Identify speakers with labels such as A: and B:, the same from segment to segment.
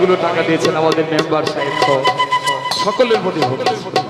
A: অনেকগুলো টাকা দিয়েছেন আমাদের মেম্বার সাহেব। সকলের প্রতি
B: ভক্তি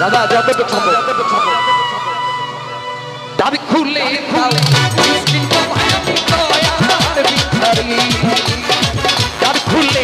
A: দাদা যতটুকু ছাপো
B: দাবি খুলে দাবি খুলে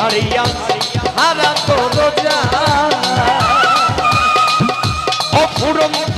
B: হারিয়া হারা তো রোজা অফুরন্ত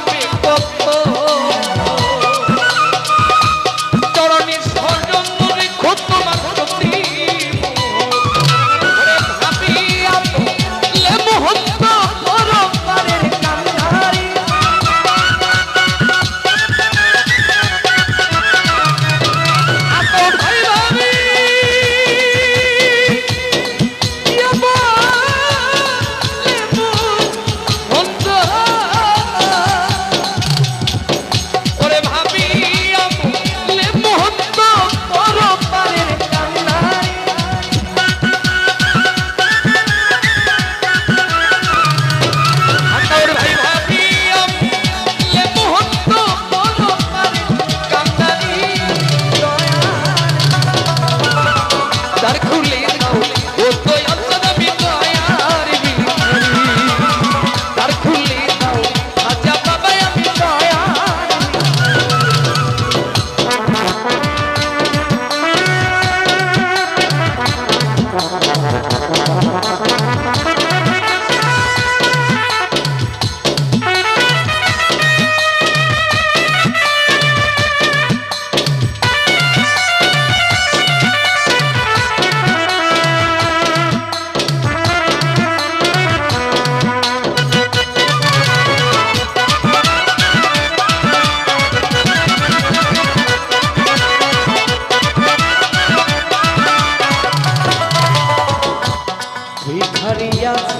B: stop it. Dios.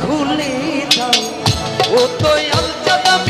B: খুলে দাও। ও তো চাঁদ